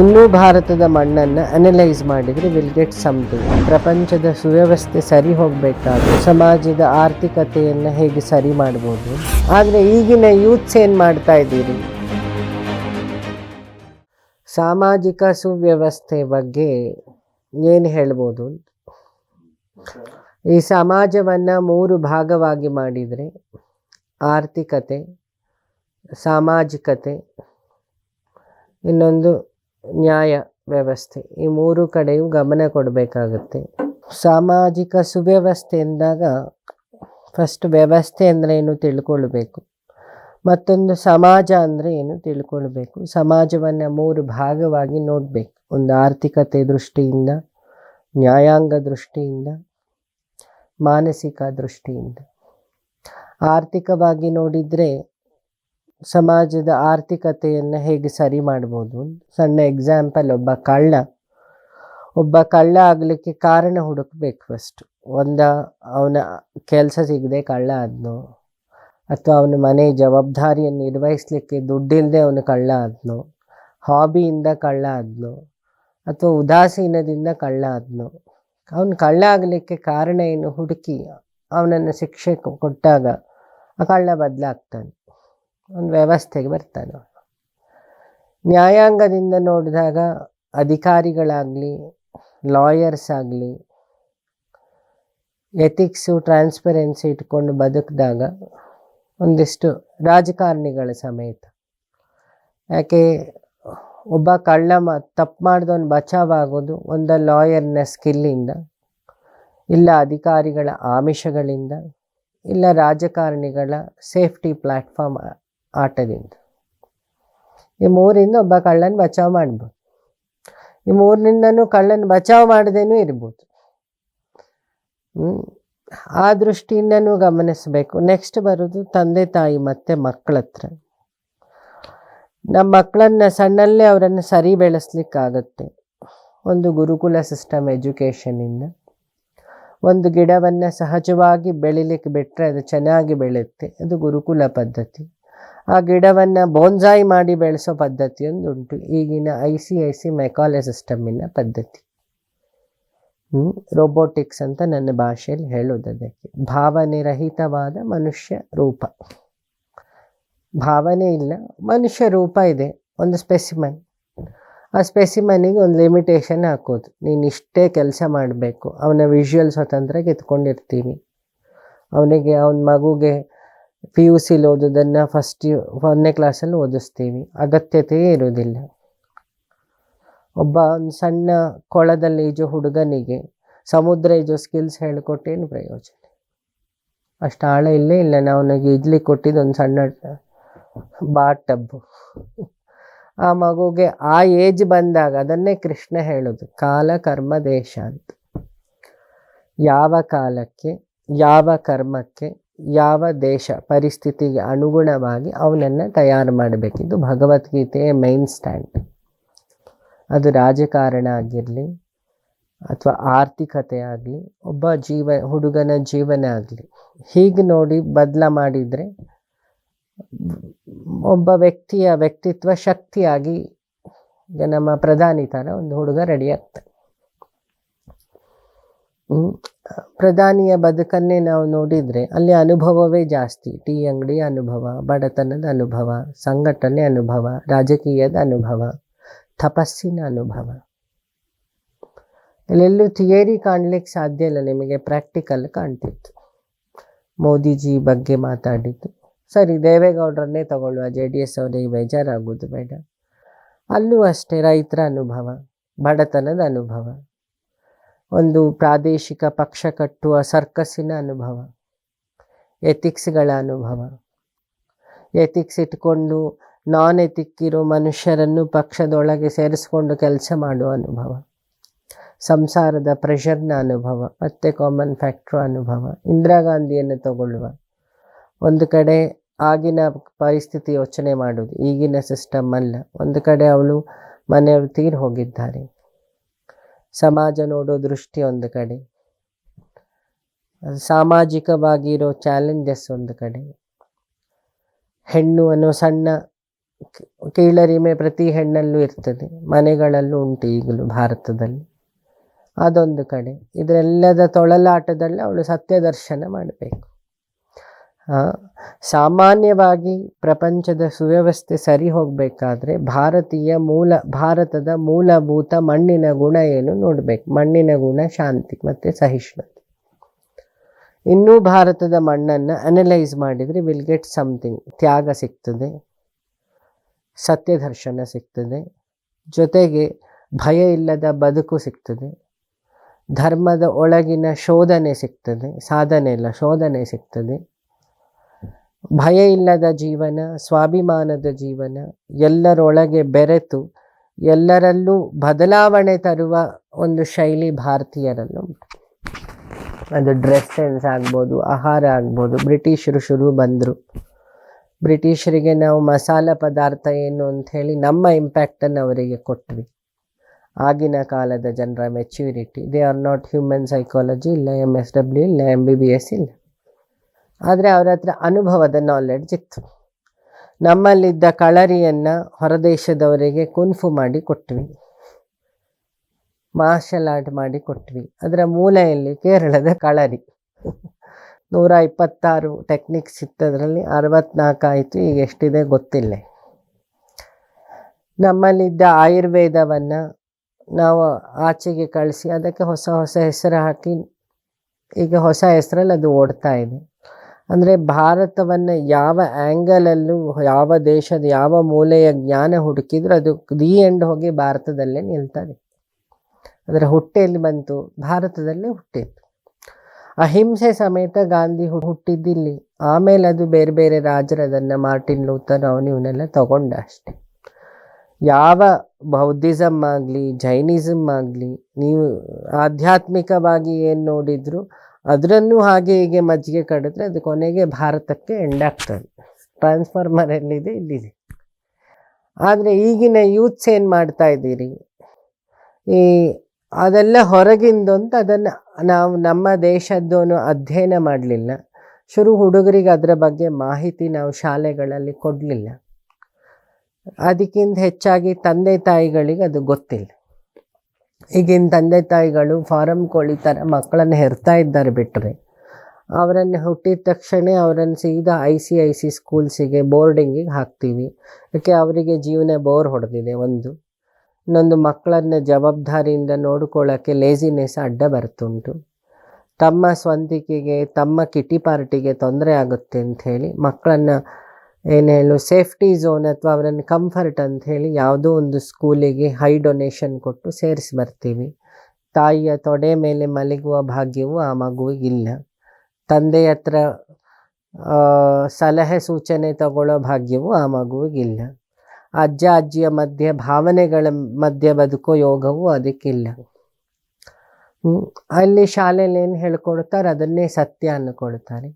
ಇನ್ನೂ ಭಾರತದ ಮಣ್ಣನ್ನು ಅನಲೈಸ್ ಮಾಡಿದರೆ ವಿಲ್ ಗೆಟ್ ಸಮಥಿಂಗ್ ಪ್ರಪಂಚದ ಸುವ್ಯವಸ್ಥೆ ಸರಿ ಹೋಗಬೇಕಾದ್ರೆ, ಸಮಾಜದ ಆರ್ಥಿಕತೆಯನ್ನು ಹೇಗೆ ಸರಿ ಮಾಡ್ಬೋದು. ಆದರೆ ಈಗಿನ ಯೂತ್ಸ್ ಏನು ಮಾಡ್ತಾ ಇದ್ದೀರಿ? ಸಾಮಾಜಿಕ ಸುವ್ಯವಸ್ಥೆ ಬಗ್ಗೆ ಏನು ಹೇಳ್ಬೋದು? ಈ ಸಮಾಜವನ್ನು ಮೂರು ಭಾಗವಾಗಿ ಮಾಡಿದರೆ, ಆರ್ಥಿಕತೆ, ಸಾಮಾಜಿಕತೆ, ಇನ್ನೊಂದು ನ್ಯಾಯ ವ್ಯವಸ್ಥೆ ಈ ಮೂರು ಕಡೆಯೂ ಗಮನ ಕೊಡಬೇಕಾಗುತ್ತೆ. ಸಾಮಾಜಿಕ ಸುವ್ಯವಸ್ಥೆ ಎಂದಾಗ ಫಸ್ಟ್ ವ್ಯವಸ್ಥೆ ಅಂದರೆ ಏನು ತಿಳ್ಕೊಳ್ಬೇಕು. ಮತ್ತೊಂದು ಸಮಾಜ ಅಂದರೆ ಏನು ತಿಳ್ಕೊಳ್ಬೇಕು. ಸಮಾಜವನ್ನು ಮೂರು ಭಾಗವಾಗಿ ನೋಡಬೇಕು. ಒಂದು ಆರ್ಥಿಕತೆ ದೃಷ್ಟಿಯಿಂದ, ನ್ಯಾಯಾಂಗ ದೃಷ್ಟಿಯಿಂದ, ಮಾನಸಿಕ ದೃಷ್ಟಿಯಿಂದ. ಆರ್ಥಿಕವಾಗಿ ನೋಡಿದರೆ ಸಮಾಜದ ಆರ್ಥಿಕತೆಯನ್ನು ಹೇಗೆ ಸರಿ ಮಾಡ್ಬೋದು? ಸಣ್ಣ ಎಕ್ಸಾಂಪಲ್ ಒಬ್ಬ ಕಳ್ಳ. ಒಬ್ಬ ಕಳ್ಳ ಆಗಲಿಕ್ಕೆ ಕಾರಣ ಹುಡುಕಬೇಕು ಫಸ್ಟ್ ಒಂದ, ಅವನ ಕೆಲಸ ಸಿಗದೆ ಕಳ್ಳ ಆದನು? ಅಥವಾ ಅವನ ಮನೆ ಜವಾಬ್ದಾರಿಯನ್ನು ನಿರ್ವಹಿಸಲಿಕ್ಕೆ ದುಡ್ಡಿಲ್ಲದೆ ಅವನು ಕಳ್ಳ ಆದ್ನೋ? ಹಾಬಿಯಿಂದ ಕಳ್ಳ ಆದ್ನೋ? ಅಥವಾ ಉದಾಸೀನದಿಂದ ಕಳ್ಳ ಆದನು? ಅವನು ಕಳ್ಳ ಆಗಲಿಕ್ಕೆ ಕಾರಣ ಏನು ಹುಡುಕಿ ಅವನನ್ನು ಶಿಕ್ಷೆ ಕೊಟ್ಟಾಗ ಆ ಕಳ್ಳ ಬದಲಾಗ್ತಾನೆ. ಒಂದು ವ್ಯವಸ್ಥೆಗೆ ಬರ್ತಾನೆ. ನ್ಯಾಯಾಂಗದಿಂದ ನೋಡಿದಾಗ ಅಧಿಕಾರಿಗಳಾಗಲಿ ಲಾಯರ್ಸ್ ಆಗಲಿ ಎಥಿಕ್ಸು ಟ್ರಾನ್ಸ್ಪರೆನ್ಸಿ ಇಟ್ಕೊಂಡು ಬದುಕಿದಾಗ ಒಂದಿಷ್ಟು ರಾಜಕಾರಣಿಗಳ ಸಮೇತ ಯಾಕೆ, ಒಬ್ಬ ಕಳ್ಳ ಮಾ, ತಪ್ಪು ಮಾಡಿದವನು ಬಚಾವಾಗೋದು ಒಂದು ಲಾಯರ್ನ ಸ್ಕಿಲ್ಲಿಂದ ಇಲ್ಲ ಅಧಿಕಾರಿಗಳ ಆಮಿಷಗಳಿಂದ, ಇಲ್ಲ ರಾಜಕಾರಣಿಗಳ ಸೇಫ್ಟಿ ಪ್ಲ್ಯಾಟ್ಫಾರ್ಮ್ ಆಟದಿಂದ. ಈ ಮೂರಿಂದ ಒಬ್ಬ ಕಳ್ಳನ ಬಚಾವ್ ಮಾಡ್ಬೋದು. ಈ ಮೂರಿನಿಂದನೂ ಕಳ್ಳನ ಬಚಾವ್ ಮಾಡದೇನೂ ಇರ್ಬೋದು. ಆ ದೃಷ್ಟಿಯಿಂದನೂ ಗಮನಿಸಬೇಕು. ನೆಕ್ಸ್ಟ್ ಬರೋದು ತಂದೆ ತಾಯಿ ಮತ್ತು ಮಕ್ಕಳ ಹತ್ರ. ನಮ್ಮ ಮಕ್ಕಳನ್ನು ಸಣ್ಣಲ್ಲೇ ಅವರನ್ನು ಸರಿ ಬೆಳೆಸ್ಲಿಕ್ಕಾಗತ್ತೆ. ಒಂದು ಗುರುಕುಲ ಸಿಸ್ಟಮ್ ಎಜುಕೇಷನಿಂದ ಒಂದು ಗಿಡವನ್ನು ಸಹಜವಾಗಿ ಬೆಳಿಲಿಕ್ಕೆ ಬಿಟ್ಟರೆ ಅದು ಚೆನ್ನಾಗಿ ಬೆಳೆಯುತ್ತೆ. ಅದು ಗುರುಕುಲ ಪದ್ಧತಿ. ಆ ಗಿಡವನ್ನು ಬೋನ್ಸಾಯಿ ಮಾಡಿ ಬೆಳೆಸೋ ಪದ್ಧತಿಯೊಂದು ಉಂಟು ಈಗಿನ I C I C Macaulay ಸಿಸ್ಟಮಿನ ಪದ್ಧತಿ. ರೋಬೋಟಿಕ್ಸ್ ಅಂತ ನನ್ನ ಭಾಷೆಯಲ್ಲಿ ಹೇಳೋದು ಅದಕ್ಕೆ ಭಾವನೆ ರಹಿತವಾದ ಮನುಷ್ಯ ರೂಪ. ಭಾವನೆ ಇಲ್ಲ, ಮನುಷ್ಯ ರೂಪ ಇದೆ, ಒಂದು ಸ್ಪೆಸಿಮನ್ ಆ ಸ್ಪೆಸಿಮನಿಗೆ ಒಂದು ಲಿಮಿಟೇಷನ್ ಹಾಕೋದು. ನೀನು ಇಷ್ಟೇ ಕೆಲಸ ಮಾಡಬೇಕು. ಅವನ ವಿಷುವಲ್ ಸ್ವತಂತ್ರ ಕಿತ್ಕೊಂಡಿರ್ತೀವಿ ಅವನಿಗೆ, ಅವನ ಮಗುಗೆ ಪಿ ಯು ಸಿಲಿ ಓದೋದನ್ನು ಫಸ್ಟ್ ಒಂದನೇ ಕ್ಲಾಸಲ್ಲಿ ಓದಿಸ್ತೀವಿ. ಅಗತ್ಯತೆಯೇ ಇರೋದಿಲ್ಲ ಒಬ್ಬ ಒಂದು ಸಣ್ಣ ಕೊಳದಲ್ಲಿ ಈಜೋ ಹುಡುಗನಿಗೆ ಸಮುದ್ರ ಈಜೋ ಸ್ಕಿಲ್ಸ್ ಹೇಳಿಕೊಟ್ಟೇನು ಪ್ರಯೋಜನ? ಅಷ್ಟು ಆಳ ಇಲ್ಲೇ, ಇಲ್ಲ. ನಾವು ನನಗೆ ಇಡ್ಲಿಕ್ಕೆ ಕೊಟ್ಟಿದ್ದು ಒಂದು ಸಣ್ಣ ಬಾತ್ ಟಬ್ಬು. ಆ ಮಗುಗೆ ಆ ಏಜ್ ಬಂದಾಗ ಅದನ್ನೇ ಕೃಷ್ಣ ಹೇಳೋದು. ಕಾಲ, ಕರ್ಮ, ದೇಶ ಅಂತ. ಯಾವ ಕಾಲಕ್ಕೆ, ಯಾವ ಕರ್ಮಕ್ಕೆ ಯಾವ ದೇಶ ಪರಿಸ್ಥಿತಿಗೆ ಅನುಗುಣವಾಗಿ ಅವನನ್ನು ತಯಾರು ಮಾಡಬೇಕಿದ್ದು ಭಗವದ್ಗೀತೆಯ ಮೈನ್ ಸ್ಟ್ಯಾಂಡ್ ಅದು ರಾಜಕಾರಣ ಆಗಿರಲಿ ಅಥವಾ ಆರ್ಥಿಕತೆ ಆಗಲಿ, ಒಬ್ಬ ಜೀವ, ಹುಡುಗನ ಜೀವನ ಆಗಲಿ. ಹೀಗೆ ನೋಡಿ ಬದಲ ಮಾಡಿದರೆ ಒಬ್ಬ ವ್ಯಕ್ತಿಯ ವ್ಯಕ್ತಿತ್ವ ಶಕ್ತಿಯಾಗಿ ಈಗ ನಮ್ಮ ಪ್ರಧಾನಿ ಥರ ಒಂದು ಹುಡುಗ ರೆಡಿ ಆಗ್ತಾನೆ. ಹ್ಮ್. ಪ್ರಧಾನಿಯ ಬದುಕನ್ನೇ ನಾವು ನೋಡಿದರೆ ಅಲ್ಲಿ ಅನುಭವವೇ ಜಾಸ್ತಿ. ಟೀ ಅಂಗಡಿ ಅನುಭವ, ಬಡತನದ ಅನುಭವ, ಸಂಘಟನೆ ಅನುಭವ, ರಾಜಕೀಯದ ಅನುಭವ, ತಪಸ್ಸಿನ ಅನುಭವ. ಇಲ್ಲೆಲ್ಲೂ ಥಿಯರಿ ಕಾಣಲಿಕ್ಕೆ ಸಾಧ್ಯ ಇಲ್ಲ, ನಿಮಗೆ ಪ್ರಾಕ್ಟಿಕಲ್ ಕಾಣ್ತಿತ್ತು. ಮೋದಿಜಿ ಬಗ್ಗೆ ಮಾತಾಡಿದ್ದು. ಸರಿ, ದೇವೇಗೌಡರನ್ನೇ ತಗೊಳ್ಳುವ ಜೆ ಡಿ ಎಸ್ ಅವರಿಗೆ ಬೇಜಾರಾಗೋದು ಬೇಡ. ಅಲ್ಲೂ ಅಷ್ಟೇ, ರೈತರ ಅನುಭವ, ಬಡತನದ ಅನುಭವ. ಒಂದು ಪ್ರಾದೇಶಿಕ ಪಕ್ಷ ಕಟ್ಟುವ ಸರ್ಕಸ್ಸಿನ ಅನುಭವ, ಎಥಿಕ್ಸ್ಗಳ ಅನುಭವ. ಎಥಿಕ್ಸ್ ಇಟ್ಕೊಂಡು ನಾನ್ ಎಥಿಕ್ ಇರೋ ಮನುಷ್ಯರನ್ನು ಪಕ್ಷದೊಳಗೆ ಸೇರಿಸ್ಕೊಂಡು ಕೆಲಸ ಮಾಡುವ ಅನುಭವ. ಸಂಸಾರದ ಪ್ರೆಷರ್ನ ಅನುಭವ, ಮತ್ತೆ ಕಾಮನ್ ಫ್ಯಾಕ್ಟ್ರ್ ಅನುಭವ, ಇಂದಿರಾ ಗಾಂಧಿಯನ್ನು ತಗೊಳ್ಳುವ. ಒಂದು ಕಡೆ ಆಗಿನ ಪರಿಸ್ಥಿತಿ ಯೋಚನೆ ಮಾಡೋದು ಈಗಿನ ಸಿಸ್ಟಮ್ ಅಲ್ಲ. ಒಂದು ಕಡೆ ಅವಳು ಮನೆಯವರು ತೀರ್ ಹೋಗಿದ್ದಾರೆ. ಸಮಾಜ ನೋಡೋ ದೃಷ್ಟಿ ಒಂದು ಕಡೆ. ಸಾಮಾಜಿಕವಾಗಿ ಇರೋ ಚಾಲೆಂಜಸ್ ಒಂದು ಕಡೆ. ಹೆಣ್ಣು ಅನ್ನೋ ಸಣ್ಣ ಕೀಳರಿಮೆ ಪ್ರತಿ ಹೆಣ್ಣಲ್ಲೂ ಇರ್ತದೆ. ಮನೆಗಳಲ್ಲೂ ಉಂಟು ಈಗಲೂ ಭಾರತದಲ್ಲಿ. ಅದೊಂದು ಕಡೆ. ಇದರೆಲ್ಲದ ತೊಳಲಾಟದಲ್ಲಿ ಅವಳು ಸತ್ಯದರ್ಶನ ಮಾಡಬೇಕು. ಸಾಮಾನ್ಯವಾಗಿ ಪ್ರಪಂಚದ ಸುವ್ಯವಸ್ಥೆ ಸರಿ ಹೋಗಬೇಕಾದ್ರೆ ಭಾರತೀಯ ಮೂಲ, ಭಾರತದ ಮೂಲಭೂತ ಮಣ್ಣಿನ ಗುಣ ಏನು ನೋಡಬೇಕು. ಮಣ್ಣಿನ ಗುಣ, ಶಾಂತಿ ಮತ್ತು ಸಹಿಷ್ಣುತೆ. ಇನ್ನೂ ಭಾರತದ ಮಣ್ಣನ್ನು ಅನಲೈಸ್ ಮಾಡಿದರೆ ವಿಲ್ ಗೆಟ್ ಸಮಥಿಂಗ್ ತ್ಯಾಗ ಸಿಗ್ತದೆ, ಸತ್ಯದರ್ಶನ ಸಿಗ್ತದೆ, ಜೊತೆಗೆ ಭಯ ಇಲ್ಲದ ಬದುಕು ಸಿಗ್ತದೆ, ಧರ್ಮದ ಒಳಗಿನ ಶೋಧನೆ ಸಿಗ್ತದೆ, ಸಾಧನೆ ಇಲ್ಲ, ಶೋಧನೆ ಸಿಗ್ತದೆ. ಭಯ ಇಲ್ಲದ ಜೀವನ, ಸ್ವಾಭಿಮಾನದ ಜೀವನ, ಎಲ್ಲರೊಳಗೆ ಬೆರೆತು, ಎಲ್ಲರಲ್ಲೂ ಬದಲಾವಣೆ ತರುವ ಒಂದು ಶೈಲಿ ಭಾರತೀಯರಲ್ಲೂ ಉಂಟು ಅದು ಡ್ರೆಸ್ ಸೆನ್ಸ್ ಆಗ್ಬೋದು, ಆಹಾರ ಆಗ್ಬೋದು, ಬ್ರಿಟಿಷರು ಶುರು ಬಂದರು. ಬ್ರಿಟಿಷರಿಗೆ ನಾವು ಮಸಾಲ ಪದಾರ್ಥ ಏನು ಅಂತ ಹೇಳಿ ನಮ್ಮ ಇಂಪ್ಯಾಕ್ಟನ್ನು ಅವರಿಗೆ ಕೊಟ್ವಿ. ಆಗಿನ ಕಾಲದ ಜನರ maturity they are not human psychology ಇಲ್ಲ ಎಂ ಎಸ್ ಡಬ್ಲ್ಯೂ ಇಲ್ಲ ಎಂ ಬಿ ಬಿ ಎಸ್ ಇಲ್ಲ. ಆದರೆ ಅವರ ಹತ್ರ ಅನುಭವದ ನಾಲೆಡ್ಜ್ ಇತ್ತು. ನಮ್ಮಲ್ಲಿದ್ದ ಕಳರಿಯನ್ನು ಹೊರದೇಶದವರಿಗೆ ಕುನ್ಫು ಮಾಡಿ ಕೊಟ್ವಿ. ಮಾರ್ಷಲ್ ಆರ್ಟ್ ಮಾಡಿ ಕೊಟ್ವಿ. ಅದರ ಮೂಲೆಯಲ್ಲಿ ಕೇರಳದ ಕಳರಿ. ನೂರ ಇಪ್ಪತ್ತಾರು ಟೆಕ್ನಿಕ್ಸ್ ಇತ್ತದರಲ್ಲಿ ಅರವತ್ನಾಲ್ಕು ಆಯಿತು, ಈಗ ಎಷ್ಟಿದೆ ಗೊತ್ತಿಲ್ಲ. ನಮ್ಮಲ್ಲಿದ್ದ ಆಯುರ್ವೇದವನ್ನು ನಾವು ಆಚೆಗೆ ಕಳಿಸಿ, ಅದಕ್ಕೆ ಹೊಸ ಹೊಸ ಹೆಸರು ಹಾಕಿ, ಈಗ ಹೊಸ ಹೆಸರಲ್ಲಿ ಅದು ಓಡ್ತಾ ಇದೆ. ಅಂದರೆ ಭಾರತವನ್ನು ಯಾವ ಆ್ಯಂಗಲಲ್ಲೂ ಯಾವ ದೇಶದ ಯಾವ ಮೂಲೆಯ ಜ್ಞಾನ ಹುಡುಕಿದ್ರು ಅದು ದಿ ಎಂಡ್ ಹೋಗಿ ಭಾರತದಲ್ಲೇ ನಿಲ್ತದೆ. ಅದರ ಹುಟ್ಟೆಯಲ್ಲಿ ಬಂತು? ಭಾರತದಲ್ಲೇ ಹುಟ್ಟಿತ್ತು ಅಹಿಂಸೆ ಸಮೇತ ಗಾಂಧಿ ಹುಟ್ಟಿದ್ದಿಲ್ಲಿ. ಆಮೇಲೆ ಅದು ಬೇರೆ ಬೇರೆ ರಾಜರು ಅದನ್ನು ಮಾರ್ಟಿನ್ ಲೂಥರ್ ಅವನು ಇವನ್ನೆಲ್ಲ ತಗೊಂಡ ಅಷ್ಟೆ. ಯಾವ ಬೌದ್ಧಿಸಮ್ ಆಗಲಿ ಜೈನಿಸಮ್ ಆಗಲಿ, ನೀವು ಆಧ್ಯಾತ್ಮಿಕವಾಗಿ ಏನು ನೋಡಿದ್ರು ಅದರನ್ನು ಹಾಗೆ ಹೀಗೆ ಮಜ್ಜಿಗೆ ಕಡಿದ್ರೆ ಅದು ಕೊನೆಗೆ ಭಾರತಕ್ಕೆ ಎಂಡಾಗ್ತದೆ ಟ್ರಾನ್ಸ್ಫಾರ್ಮರ್ ಎಲ್ಲಿದೆ? ಇಲ್ಲಿದೆ. ಆದರೆ ಈಗಿನ ಯೂತ್ಸ್ ಏನು ಮಾಡ್ತಾ ಇದ್ದೀರಿ? ಈ ಅದೆಲ್ಲ ಹೊರಗಿಂದು ಅಂತ ಅದನ್ನು ನಾವು ನಮ್ಮ ದೇಶದ್ದು ಅಧ್ಯಯನ ಮಾಡಲಿಲ್ಲ. ಶುರು ಹುಡುಗರಿಗೆ ಅದರ ಬಗ್ಗೆ ಮಾಹಿತಿ ನಾವು ಶಾಲೆಗಳಲ್ಲಿ ಕೊಡಲಿಲ್ಲ. ಅದಕ್ಕಿಂತ ಹೆಚ್ಚಾಗಿ ತಂದೆ ತಾಯಿಗಳಿಗೆ ಅದು ಗೊತ್ತಿಲ್ಲ. ಈಗಿನ ತಂದೆ ತಾಯಿಗಳು ಫಾರಮ್ ಕೋಳಿ ಥರ ಮಕ್ಕಳನ್ನು ಹೆರ್ತಾ ಇದ್ದಾರೆ ಬಿಟ್ಟರೆ ಅವರನ್ನು ಹುಟ್ಟಿದ ತಕ್ಷಣ ಅವರನ್ನು ಸೀದಾ ಐ ಸಿ ಐ ಸಿ ಸ್ಕೂಲ್ಸಿಗೆ ಬೋರ್ಡಿಂಗಿಗೆ ಹಾಕ್ತೀವಿ. ಯಾಕೆ ಅವರಿಗೆ ಜೀವನ ಬೋರ್ ಹೊಡೆದಿದೆ ಒಂದು. ಇನ್ನೊಂದು ಮಕ್ಕಳನ್ನು ಜವಾಬ್ದಾರಿಯಿಂದ ನೋಡ್ಕೊಳ್ಳೋಕ್ಕೆ ಲೇಸಿನೆಸ್ ಅಡ್ಡ ಬರ್ತುಂಟು ತಮ್ಮ ಸ್ವಂತಿಕೆಗೆ, ತಮ್ಮ ಕಿಟಿ ಪಾರ್ಟಿಗೆ ತೊಂದರೆ ಆಗುತ್ತೆ ಅಂಥೇಳಿ ಮಕ್ಕಳನ್ನು ಏನು ಸೇಫ್ಟಿ ಝೋನ್ ಅಥವಾ ಅವರನ್ನು ಕಂಫರ್ಟ್ ಅಂತ ಹೇಳಿ ಯಾವುದೋ ಒಂದು ಸ್ಕೂಲಿಗೆ ಹೈ ಡೊನೇಷನ್ ಕೊಟ್ಟು ಸೇರಿಸಿ ಬರ್ತೀವಿ. ತಾಯಿಯ ತೊಡೆ ಮೇಲೆ ಮಲಗುವ ಭಾಗ್ಯವು ಆ ಮಗುವಿಗಿಲ್ಲ ತಂದೆ ಹತ್ರ ಸಲಹೆ ಸೂಚನೆ ತಗೊಳ್ಳೋ ಭಾಗ್ಯವು ಆ ಮಗುವಿಗಿಲ್ಲ ಅಜ್ಜ ಅಜ್ಜಿಯ ಮಧ್ಯೆ ಭಾವನೆಗಳ ಮಧ್ಯೆ ಬದುಕೋ ಯೋಗವೂ ಅದಕ್ಕಿಲ್ಲ ಅಲ್ಲಿ ಶಾಲೆಯಲ್ಲಿ ಏನು ಹೇಳ್ಕೊಡ್ತಾರೆ, ಅದನ್ನೇ ಸತ್ಯ ಅಂದ್ಕೊಳ್ತಾರೆ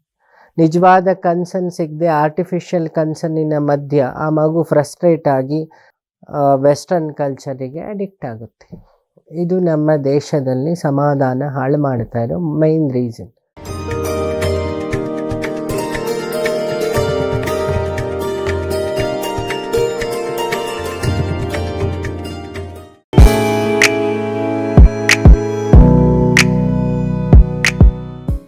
ನಿಜವಾದ ಕನ್ಸನ್ ಸಿಗದೆ ಆರ್ಟಿಫಿಷಿಯಲ್ ಕನ್ಸನ್ನಿನ ಮಧ್ಯ ಆ ಮಗು ಫ್ರಸ್ಟ್ರೇಟ್ ಆಗಿ ವೆಸ್ಟರ್ನ್ ಕಲ್ಚರಿಗೆ ಅಡಿಕ್ಟ್ ಆಗುತ್ತೆ. ಇದು ನಮ್ಮ ದೇಶದಲ್ಲಿ ಸಮಾಧಾನ ಹಾಳು ಮಾಡ್ತಾ ಇರೋ ಮೈನ್ ರೀಸನ್